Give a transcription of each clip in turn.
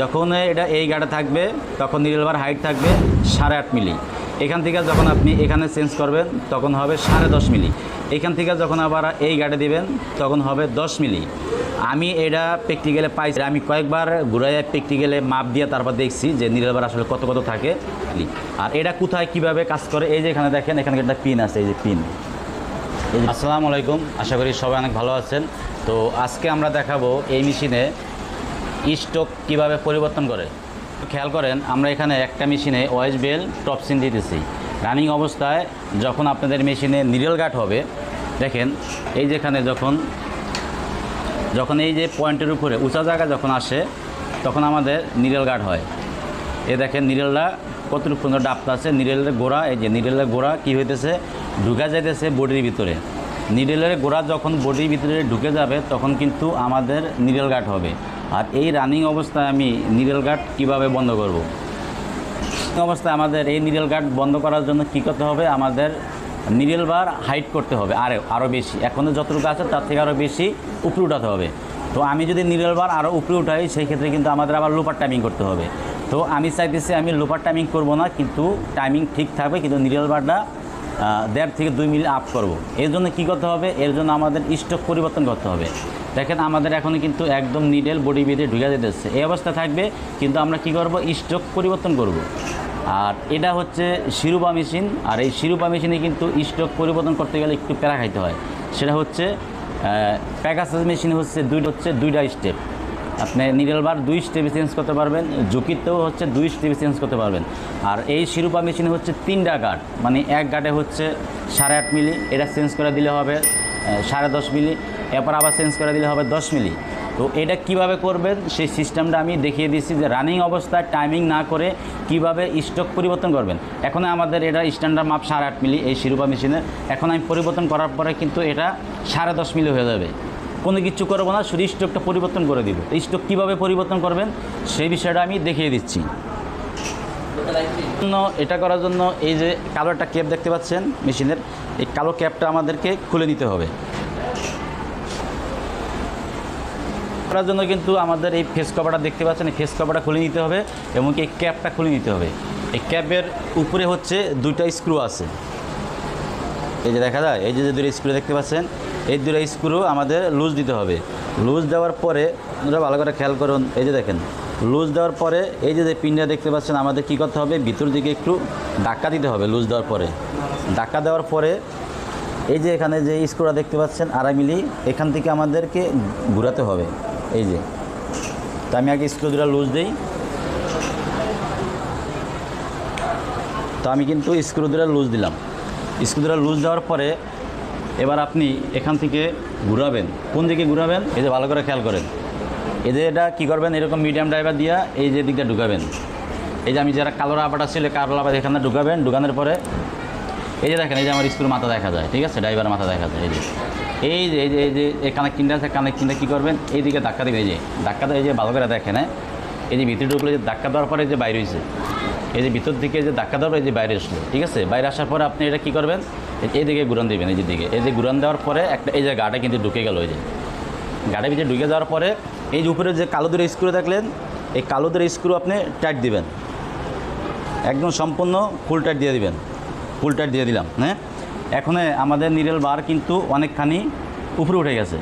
যখন এটা এই গাড়ে থাকবে, তখন নিডল বার হাইট থাকবে সাড়ে আট মিলি। এখান থেকে যখন আপনি এখানে চেঞ্জ করবেন, তখন হবে সাড়ে দশ মিলি। এখান থেকে যখন আবার এই গাড়ে দিবেন, তখন হবে দশ মিলি। আমি এটা প্র্যাকটিক্যালে পাইছি আমি কয়েকবার ঘুরাইয়া প্র্যাকটিক্যালে মাপ দিয়ে তারপর দেখছি যে নিডল বার আসলে কত কত থাকে আর এটা কোথায় কীভাবে কাজ করে, এই যে এখানে দেখেন, এখানে একটা পিন আছে, এই যে পিন আসসালামু আলাইকুম, আশা করি সবাই অনেক ভালো আছেন। তো আজকে আমরা দেখাবো এই মেশিনে স্টক কীভাবে পরিবর্তন করে? খেয়াল করেন, আমরা এখানে একটা মেশিনে ওয়েস বেল টপসিন দিতেছি। রানিং অবস্থায় যখন আপনাদের মেশিনে নিডল গার্ড হবে, দেখেন, এই যেখানে যখন যখন এই যে পয়েন্টের উপরে উঁচা জায়গা যখন আসে, তখন আমাদের নিডল গার্ড হয়। এ দেখেন, নিডলটা কতটুকু সুন্দর ডাবটা আছে। নিরেলের গোড়া, এই যে নিরেলের গোড়া কী হইতেছে? ঢুকা যাইতেছে বডির ভিতরে। নিডলের গোড়া যখন বডির ভিতরে ঢুকে যাবে, তখন কিন্তু আমাদের নিডল গার্ড হবে। আর এই রানিং অবস্থায় আমি নিডল গার্ড কীভাবে বন্ধ করব। অবস্থায় আমাদের এই নিডল গার্ড বন্ধ করার জন্য কী করতে হবে? আমাদের নিডল বার হাইট করতে হবে আরও আরও বেশি। এখনও যতটুকু আছে তার থেকে আরও বেশি উপরে উঠাতে হবে। তো আমি যদি নিডল বার আরও উপরে উঠাই সেই ক্ষেত্রে কিন্তু আমাদের আবার লোপার টাইমিং করতে হবে। তো আমি চাইতেছি আমি লোপার টাইমিং করব না, কিন্তু টাইমিং ঠিক থাকবে, কিন্তু নিডল বারটা দেড় থেকে দুই মিনিট আপ করব। এর জন্য কী করতে হবে? এর জন্য আমাদের স্টক পরিবর্তন করতে হবে। দেখেন আমাদের এখন কিন্তু একদম নিডেল বডি বেঁধে ঢুকে যেতেছে। এই অবস্থা থাকবে, কিন্তু আমরা কি করব? স্টক পরিবর্তন করব। আর এটা হচ্ছে শিরুপা মেশিন আর এই শিরুপা মেশিনে কিন্তু স্টক পরিবর্তন করতে গেলে একটু প্যারা খাইতে হয়। সেটা হচ্ছে প্যাকাসেজ মেশিন হচ্ছে দুইটা হচ্ছে দুইটা স্টেপ আপনি নিডল বার দুই স্টেপে চেঞ্জ করতে পারবেন, ঝুঁকিতেও হচ্ছে দুই স্টেপে চেঞ্জ করতে পারবেন। আর এই শিরুপা মেশিনে হচ্ছে তিনটা গার্ড মানে এক গার্ডে হচ্ছে সাড়ে আট মিলি এটা চেঞ্জ করে দিলে হবে সাড়ে দশ মিলি এরপর আবার চেঞ্জ করে দিলে হবে দশ মিলি তো এটা কীভাবে করবেন, সেই সিস্টেমটা আমি দেখিয়ে দিচ্ছি যে রানিং অবস্থায় টাইমিং না করে কীভাবে স্টক পরিবর্তন করবেন। এখন আমাদের এটা স্ট্যান্ডার্ড মাপ সাড়ে আট মিলি এই শিরুপা মেশিনের এখন আমি পরিবর্তন করার পরে কিন্তু এটা সাড়ে দশ মিলি হয়ে যাবে। কোনো কিছু করব না, শুধু স্টকটা পরিবর্তন করে দিব। স্টক কীভাবে পরিবর্তন করবেন, সেই বিষয়টা আমি দেখিয়ে দিচ্ছি। জন্য এটা করার জন্য এই যে কালো একটা ক্যাপ দেখতে পাচ্ছেন মেশিনের, এই কালো ক্যাপটা আমাদেরকে খুলে নিতে হবে। করার জন্য কিন্তু আমাদের এই ফেস কভারটা দেখতে পাচ্ছেন, এই ফেস কভারটা খুলে নিতে হবে এবং এই ক্যাপটা খুলে নিতে হবে। এই ক্যাপের উপরে হচ্ছে দুইটা স্ক্রু আছে। এই যে দেখা যায়, এই যে যে দুটো স্ক্রু দেখতে পাচ্ছেন, এই দুটো স্ক্রু আমাদের লুজ দিতে হবে। লুজ দেওয়ার পরে আপনারা ভালো করে খেয়াল করুন, এই যে দেখেন, লুজ দেওয়ার পরে এই যে যে পিনটা দেখতে পাচ্ছেন, আমাদের কী করতে হবে, ভিতর দিকে একটু ধাক্কা দিতে হবে লুজ দেওয়ার পরে। ধাক্কা দেওয়ার পরে এই যে এখানে যে স্ক্রুটা দেখতে পাচ্ছেন, আড়াই মিলি, এখান থেকে আমাদেরকে ঘোরাতে হবে। এই যে, তো আমি আগে স্ক্রু দুটা লুজ দিই। তো আমি কিন্তু স্ক্রু দুটা লুজ দিলাম। স্ক্রু লুজ দেওয়ার পরে এবার আপনি এখান থেকে ঘুরাবেন। কোন দিকে ঘুরাবেন? এই যে ভালো করে খেয়াল করেন। যে এটা কী করবেন? এরকম মিডিয়াম ড্রাইভার দিয়া এই যে দিকটা ঢুকাবেন। এই যে আমি যারা কালো রাবাটা ছিল, কালো রাবার এখানে ঢুকাবেন, ঢুকানোর পরে এই যে দেখেন, এই যে আমার স্ক্রুর মাথা দেখা যায়, ঠিক আছে? ড্রাইভার মাথা দেখা যায়, এই যে। এই যে এই যে এই যে, এই কানেক্টিংটা আছে কানেক্টিংটা কী করবেন? এই দিকে ধাক্কা দেবে এই যে। ধাক্কা এই যে ভালো করে দেখেন হ্যাঁ? এই যে ভিতরে ঢুকলে যে ধাক্কা দেওয়ার পরে যে বাইরে হয়েছে এই যে ভিতর দিকে যে ধাক্কা দেওয়ার এই যে বাইরে আসলো, ঠিক আছে? বাইরে আসার পরে আপনি এটা কী করবেন? এই- এই দিকে ঘুরান দিবেন, এই যে দিকে। এই যে ঘুরান দেওয়ার পরে একটা এই যে গাটা কিন্তু ঢুকে গেল, এই যে। গাড়ির ভিতরে ঢুকে যাওয়ার পরে এই যে উপরে যে কালো দূরে স্ক্রু দেখলেন, এই কালো দূরে স্ক্রু আপনি টাইট দিবেন। একদম সম্পূর্ণ ফুল টাইট দিয়ে দিবেন। ফুল টাইট দিয়ে দিলাম হ্যাঁ? এখন আমাদের নিডেল বার কিন্তু অনেকখানি উপরে উঠে গেছে।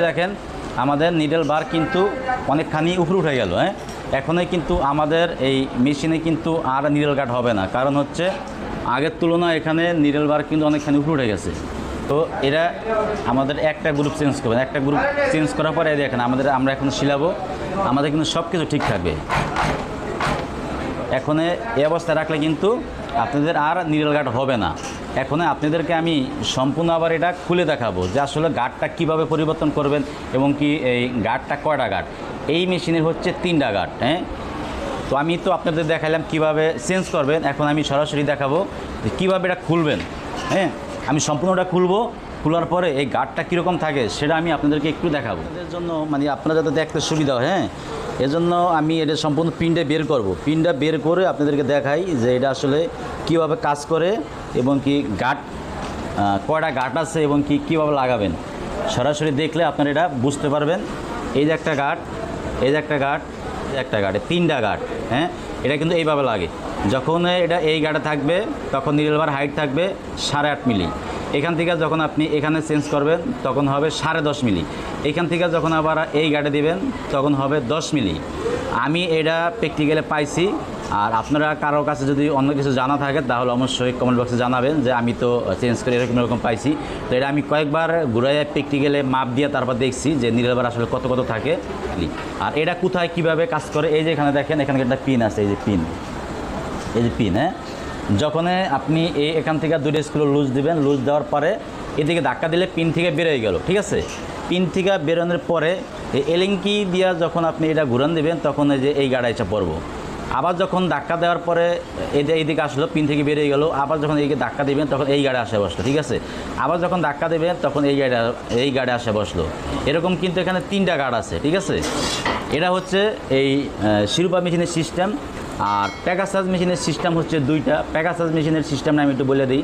দেখেন, আমাদের নিডেল বার কিন্তু অনেকখানি উপরে উঠে গেল হ্যাঁ? এখনই কিন্তু আমাদের এই মেশিনে কিন্তু আর নিডেল কাট হবে না। কারণ হচ্ছে, আগের তুলনায় এখানে নিডেল বার কিন্তু অনেকখানি উপরে উঠে গেছে। তো এরা আমাদের একটা গ্রুপ চেঞ্জ করবেন একটা গ্রুপ চেঞ্জ করার পরে এই দেখেন, আমাদের, আমরা এখন শিলাবো। আমাদের কিন্তু সব কিছু ঠিক থাকবে। এখন এই অবস্থায় রাখলে কিন্তু আপনাদের আর নিডল গার্ড হবে না। এখন আপনাদেরকে আমি সম্পূর্ণ আবার এটা খুলে দেখাবো যে আসলে গার্ডটা কীভাবে পরিবর্তন করবেন এবং কি এই গার্ডটা কয়টা গার্ড এই মেশিনের হচ্ছে তিনটা গার্ড হ্যাঁ? তো আমি তো আপনাদের দেখালাম কীভাবে চেঞ্জ করবেন। এখন আমি সরাসরি দেখাবো যে কীভাবে এটা খুলবেন হ্যাঁ? আমি সম্পূর্ণটা খুলবো খোলার পরে এই গার্ডটা কীরকম থাকে সেটা আমি আপনাদেরকে একটু দেখাবো। এদের জন্য মানে আপনারা যাতে দেখতে সুবিধা হয় হ্যাঁ? এজন্য আমি এটা সম্পূর্ণ পিনটা বের করব। পিনটা বের করে আপনাদেরকে দেখাই যে এটা আসলে কীভাবে কাজ করে এবং কি আহ, কয়টা গার্ড আছে এবং কি কীভাবে লাগাবেন। সরাসরি দেখলে আপনারা এটা বুঝতে পারবেন। এই যে একটা গার্ড এই যে একটা গার্ড একটা গার্ডে তিনটা গার্ড হ্যাঁ? এটা কিন্তু এইভাবে লাগে। যখন এটা এই গার্ডে থাকবে, তখন নীলবার হাইট থাকবে সাড়ে আট মিলি। এখান থেকে যখন আপনি এখানে চেঞ্জ করবেন, তখন হবে সাড়ে দশ মিলি। এখান থেকে যখন আবার এই গার্ডে দিবেন, তখন হবে দশ মিলি। আমি এটা প্র্যাকটিক্যালে পাইছি আর আপনারা কারোর কাছে যদি অন্য কিছু জানা থাকে, তাহলে অবশ্যই কমেন্ট বক্সে জানাবেন যে আমি তো চেঞ্জ করে এরকম এরকম পাইছি। তো এটা আমি কয়েকবার ঘুরাইয়া প্র্যাকটিক্যালে মাপ দিয়ে তারপর দেখছি যে নিরাবার আসলে কত কত থাকে। আর এটা কোথায়, কীভাবে কাজ করে, এই যে এখানে দেখেন, এখানে একটা পিন আছে, এই যে পিন এই যে পিন হ্যাঁ? যখন আপনি এই এখান থেকে দুটো স্ক্রু লুজ দিবেন লুজ দেওয়ার পরে এদিকে ধাক্কা দিলে পিন থেকে বেরোয় গেল, ঠিক আছে? পিন থেকে বেরোনোর পরে এলিঙ্কি দিয়া যখন আপনি এটা ঘুরান দেবেন, তখন এই যে এই গাড়াইটা পড়ব। আবার যখন ধাক্কা দেওয়ার পরে যে এইদিকে আসলো, পিন থেকে বেরিয়ে গেল, আবার যখন এইদিকে ধাক্কা দেবেন, তখন এই গাড়ি আসে বসল, ঠিক আছে? আবার যখন ধাক্কা দেবেন, তখন এই গাড়ি এই গাড়ি আসে বসল। এরকম কিন্তু এখানে তিনটা গার্ড আছে, ঠিক আছে? এটা হচ্ছে এই শিরুপা মেশিনের সিস্টেম আর প্যাকাসাজ মেশিনের সিস্টেম হচ্ছে দুইটা। প্যাকাসাজ মেশিনের সিস্টেম আমি একটু বলে দিই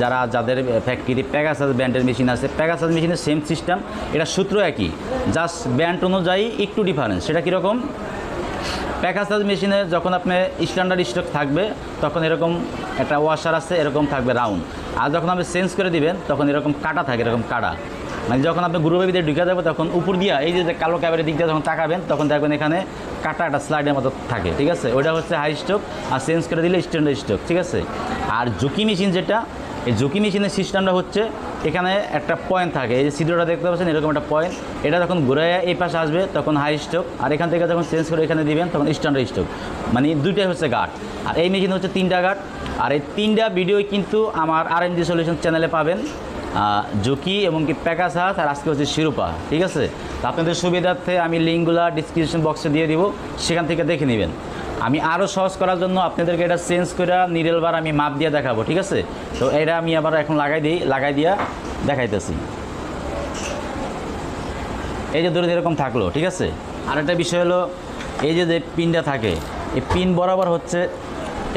যারা, যাদের ফ্যাক্টরি প্যাকাসাজ ব্যান্ডের মেশিন আছে প্যাকাসাজ মেশিনের সেম সিস্টেম এটা সূত্র একই জাস্ট ব্যান্ড অনুযায়ী একটু ডিফারেন্স সেটা কীরকম? প্যাকাসাজ মেশিনে যখন আপনি স্ট্যান্ডার্ড স্টক থাকবে, তখন এরকম একটা ওয়াশার আছে, এরকম থাকবে রাউন্ড আর যখন আপনি চেঞ্জ করে দিবেন, তখন এরকম কাটা থাকে, এরকম কাটা। মানে যখন আপনি গ্রুপের ভিতরে ঢুকে যাবে তখন উপর দিয়া, এই যে যে কালো ক্যাবের দিক দিয়ে যখন তাকাবেন, তখন দেখবেন এখানে কাটা একটা স্লাইডের মতো থাকে, ঠিক আছে? ওইটা হচ্ছে হাই স্টক আর চেঞ্জ করে দিলে স্ট্যান্ডার্ড স্টক ঠিক আছে? আর ঝুঁকি মেশিন যেটা এই ঝুঁকি মেশিনের সিস্টেমটা হচ্ছে এখানে একটা পয়েন্ট থাকে। এই যে সিদ্রটা দেখতে পাচ্ছেন, এরকম একটা পয়েন্ট এটা যখন ঘুরে এই পাশে আসবে, তখন হাই স্টক আর এখান থেকে যখন চেঞ্জ করে এখানে দিবেন, তখন স্ট্যান্ডার্ড স্টক মানে দুইটাই হচ্ছে গার্ড আর এই মেশিন হচ্ছে তিনটা গার্ড আর এই তিনটা ভিডিওই কিন্তু আমার আর জি সলিউশন চ্যানেলে পাবেন। ঝুঁকি এবং কি প্যাকাস হাত আর আজকে হচ্ছে শিরোপা, ঠিক আছে? আপনাদের সুবিধার্থে আমি লিঙ্কগুলো ডিসক্রিপশন বক্সে দিয়ে দিব, সেখান থেকে দেখে নেবেন। আমি আরও সহজ করার জন্য আপনাদেরকে এটা চেঞ্জ করে নিরেলবার আমি মাপ দিয়ে দেখাবো, ঠিক আছে? তো এটা আমি আবার এখন লাগাই দিই, লাগাই দিয়া দেখাইতেছি। এই যে ধরে এরকম থাকল, ঠিক আছে? আর একটা বিষয় হলো, এই যে যে পিনটা থাকে, এই পিন বরাবর হচ্ছে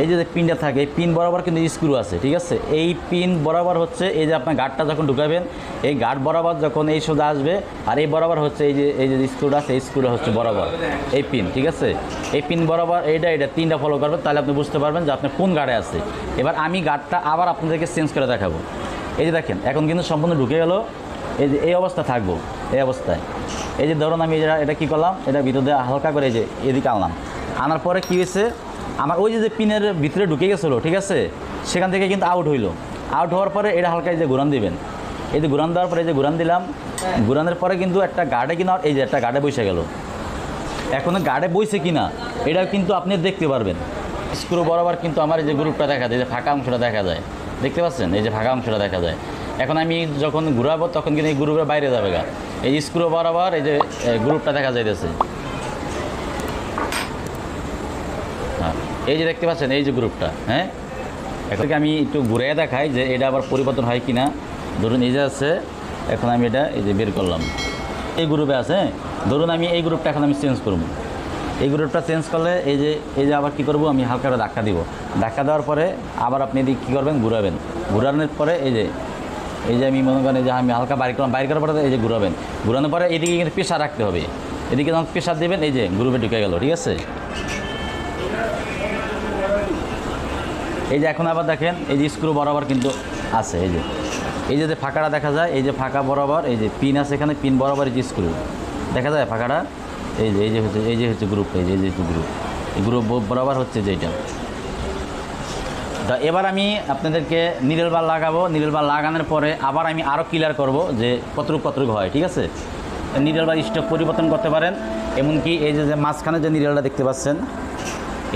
এই যে পিনটা থাকে, এই পিন বরাবর কিন্তু স্ক্রু আছে, ঠিক আছে? এই পিন বরাবর হচ্ছে এই যে আপনার গার্ডটা যখন ঢুকাবেন, এই গার্ড বরাবর যখন এই সোজা আসবে, আর এই বরাবর হচ্ছে এই যে এই যে স্ক্রুটা আছে, এই স্ক্রুটা হচ্ছে বরাবর, এই পিন, ঠিক আছে? এই পিন বরাবর, এইটা এটা তিনটা ফলো করবেন, তাহলে আপনি বুঝতে পারবেন যে আপনার কোন গার্ডে আছে। এবার আমি গার্ডটা আবার আপনাদেরকে চেঞ্জ করে দেখাবো। এই যে দেখেন, এখন কিন্তু সম্পূর্ণ ঢুকে গেল। এই যে, এই অবস্থা থাকব, এই অবস্থায়। এই যে ধরুন আমি এটা এটা কী করলাম? এটা ভিতরে হালকা করে এই যে এদিকে আনলাম। আনার পরে কী হয়েছে? আমার ওই যে পিনের ভিতরে ঢুকে গেছিল, ঠিক আছে? সেখান থেকে কিন্তু আউট হইল। আউট হওয়ার পরে এটা হালকা এই যে ঘুরান দিবেন। এই যে ঘুরান দেওয়ার পরে এই যে ঘুরান দিলাম। ঘুরানোর পরে কিন্তু একটা গার্ডে কিনা এই যে একটা গার্ডে বসে গেল। এখন গার্ডে বইছে কিনা এটা কিন্তু আপনি দেখতে পারবেন। স্ক্রু বরাবর কিন্তু আমার এই যে গ্রুপটা দেখা যায় যে ফাঁকা অংশটা দেখা যায়। দেখতে পাচ্ছেন? এই যে ফাঁকা অংশটা দেখা যায়। এখন আমি যখন ঘুরাবো তখন কিন্তু এই গ্রুপের বাইরে যাবে গা এই স্ক্রু বরাবর এই যে গ্রুপটা দেখা যাইতেছে হ্যাঁ এই যে দেখতে পাচ্ছেন, এই যে গ্রুপটা হ্যাঁ? এখন আমি একটু ঘুরে দেখাই যে এটা আবার পরিবর্তন হয় কি না ধরুন, এই যে আছে, এখন আমি এটা এই যে বের করলাম। এই গ্রুপে আছে হ্যাঁ? ধরুন, আমি এই গ্রুপটা এখন আমি চেঞ্জ করব। এই গ্রুপটা চেঞ্জ করলে এই যে এই যে আবার কী করব, আমি হালকা করে ধাক্কা দিব। ধাক্কা দেওয়ার পরে আবার আপনি এদিকে কী করবেন, ঘুরাবেন। ঘুরানোর পরে এই যে এই যে আমি মনে করেন যে আমি হালকা বাইর করলাম, বাইর করার পরে এই যে ঘুরাবেন। ঘুরানোর পরে এদিকে কিন্তু প্রেশার রাখতে হবে। এদিকে যখন প্রেশার দেবেন, এই যে গ্রুপে ঢুকে গেল, ঠিক আছে? এই যে এখন আবার দেখেন, এই যে স্ক্রু বরাবর কিন্তু আছে, এই যে। এই যে ফাঁকাটা দেখা যায়, এই যে ফাঁকা বরাবর, এই যে পিন আছে এখানে পিন বরাবর এই যে স্ক্রু দেখা যায় ফাঁকাটা? এই যে এই যে হচ্ছে, এই যে হচ্ছে গ্রুপ এই যে এই যে হচ্ছে গ্রুপ এই গ্রুপ বরাবর হচ্ছে যেটা তা এবার আমি আপনাদেরকে নিডল বার লাগাবো। নিডল বার লাগানোর পরে আবার আমি আরও ক্লিয়ার করব যে কতটুক কতটুক হয়, ঠিক আছে? নিডল বার স্টক পরিবর্তন করতে পারেন। এমনকি এই যে মাঝখানে যে নিডলটা দেখতে পাচ্ছেন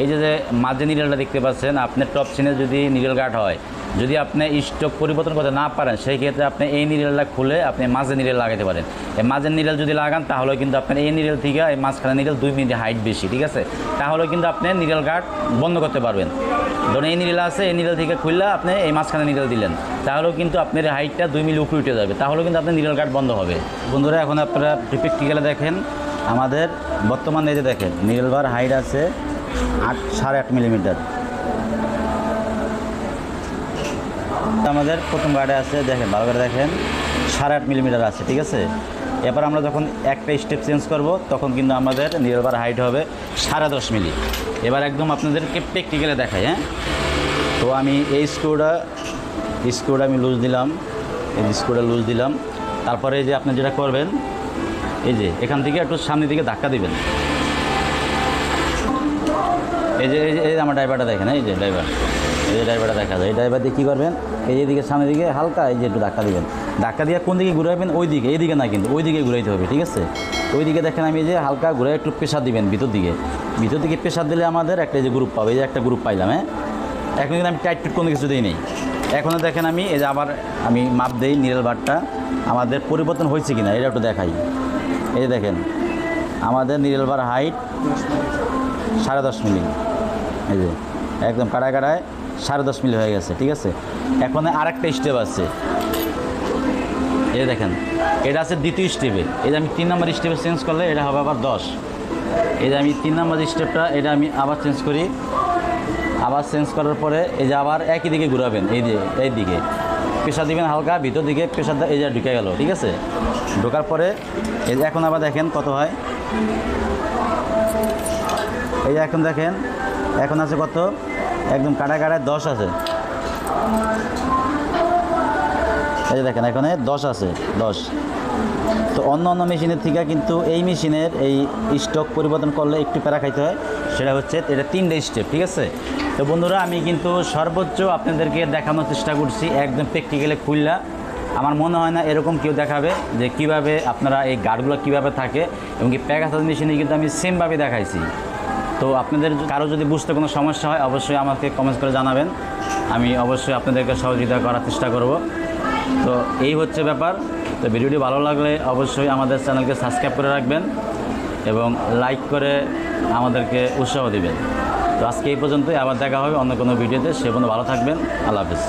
এই যে যে মাঝে নিডলটা দেখতে পাচ্ছেন আপনার টপ সিনে যদি নিডল গার্ড হয়, যদি আপনি স্টক পরিবর্তন করতে না পারেন, সেই ক্ষেত্রে আপনি এই নিডলটা খুলে আপনি মাঝে নিডল লাগাতে পারেন। এই মাঝের নিডল যদি লাগান, তাহলে কিন্তু আপনার এই নিডল থেকে এই মাঝখানে নিডল দুই মিনিট হাইট বেশি, ঠিক আছে? তাহলে কিন্তু আপনি নিডল গার্ড বন্ধ করতে পারবেন। ধরুন এই নিডল আছে, এই নিডল থেকে খুললে আপনি এই মাঝখানে নিডল দিলেন। তাহলেও কিন্তু আপনার হাইটটা দুই মিলি উপরে উঠে যাবে। তাহলেও কিন্তু আপনার নিডল গার্ড বন্ধ হবে। বন্ধুরা, এখন আপনারা প্র্যাকটিক্যালে দেখেন, আমাদের বর্তমানে যে দেখেন নিডল বার হাইট আছে আট, সাড়ে আট মিলিমিটার। আমাদের প্রথম গার্ডে আছে, দেখেন, ভালো করে দেখেন, সাড়ে আট মিলিমিটার আছে, ঠিক আছে? এবার আমরা যখন একটা স্টেপ চেঞ্জ করব, তখন কিন্তু আমাদের নিরবার হাইট হবে সাড়ে দশ মিলি। এবার একদম আপনাদেরকে প্র্যাকটিক্যালে দেখাই হ্যাঁ? তো আমি এই স্ক্রুটা স্ক্রুটা আমি লুজ দিলাম, এই স্ক্রুটা লুজ দিলাম। তারপরে যে আপনি যেটা করবেন, এই যে এখান থেকে একটু সামনের দিকে ধাক্কা দিবেন। এই যে এই যে আমার ড্রাইভারটা দেখেন এই যে ড্রাইভার এই যে ড্রাইভারটা দেখা যায় এই ড্রাইভার দিয়ে কী করবেন এই যে দিকে সামনের দিকে হালকা এই যে একটু ধাক্কা দিবেন ধাক্কা দিয়ে কোন দিকে ঘুরাবেন ওই দিকে এই দিকে না কিন্তু ওই দিকে ঘুরাইতে হবে ঠিক আছে ওই দিকে দেখেন আমি যে হালকা ঘুরে একটু প্রেশার দিবেন ভিতর দিকে ভিতর দিকে প্রেশার দিলে আমাদের একটা যে গ্রুপ পাবে এই যে একটা গ্রুপ পাইলাম হ্যাঁ এখন কিন্তু আমি টাইট টুট কোনো কিছু দিই নেই এখনও দেখেন আমি এই যে আবার আমি মাপ দেই নিরেল বারটা আমাদের পরিবর্তন হয়েছে কিনা এটা একটু দেখাই এই দেখেন আমাদের নিরেল বার হাইট সাড়ে দশ মিলি। এই যে, একদম কাড়ায় কাড়ায় সাড়ে দশ মিলি হয়ে গেছে, ঠিক আছে? এখন আরেকটা স্টেপ আছে। এই দেখেন, এটা আছে দ্বিতীয় স্টেপে এই যে আমি তিন নম্বর স্টেপে চেঞ্জ করলে এটা হবে আবার দশ। এই যে আমি তিন নম্বর স্টেপটা এটা আমি আবার চেঞ্জ করি। আবার চেঞ্জ করার পরে এই যে আবার একই দিকে ঘুরাবেন, এই যে, এই দিকে। প্রেশার দিবেন হালকা, ভিতর দিকে প্রেশার এই যে ঢুকে গেল, ঠিক আছে? ঢোকার পরে এই যে এখন আবার দেখেন কত হয়? এই যে এখন দেখেন, এখন আছে কত? একদম কাটা কাটায় দশ আছে। এই যে দেখেন, এখানে দশ আছে, দশ। তো অন্য অন্য মেশিনের থেকে কিন্তু এই মেশিনের এই স্টক পরিবর্তন করলে একটু প্যারা খাইতে হয়, সেটা হচ্ছে এটা তিনটে স্টেপ ঠিক আছে? তো বন্ধুরা, আমি কিন্তু সর্বোচ্চ আপনাদেরকে দেখানোর চেষ্টা করছি, একদম প্র্যাকটিক্যালে খুললা। আমার মনে হয় না এরকম কেউ দেখাবে যে কীভাবে আপনারা এই গার্ডগুলো কীভাবে থাকে, এবং কি প্যাকাসাজ মেশিনে কিন্তু আমি সেমভাবে দেখাইছি। তো আপনাদের কারও যদি বুঝতে কোনো সমস্যা হয়, অবশ্যই আমাকে কমেন্টস করে জানাবেন। আমি অবশ্যই আপনাদেরকে সহযোগিতা করার চেষ্টা করব। তো এই হচ্ছে ব্যাপার। তো ভিডিওটি ভালো লাগলে অবশ্যই আমাদের চ্যানেলকে সাবস্ক্রাইব করে রাখবেন এবং লাইক করে আমাদেরকে উৎসাহ দিবেন। তো আজকে এই পর্যন্তই। আবার দেখা হবে অন্য কোনো ভিডিওতে। সে পর্যন্ত ভালো থাকবেন। আল্লাহ হাফিজ।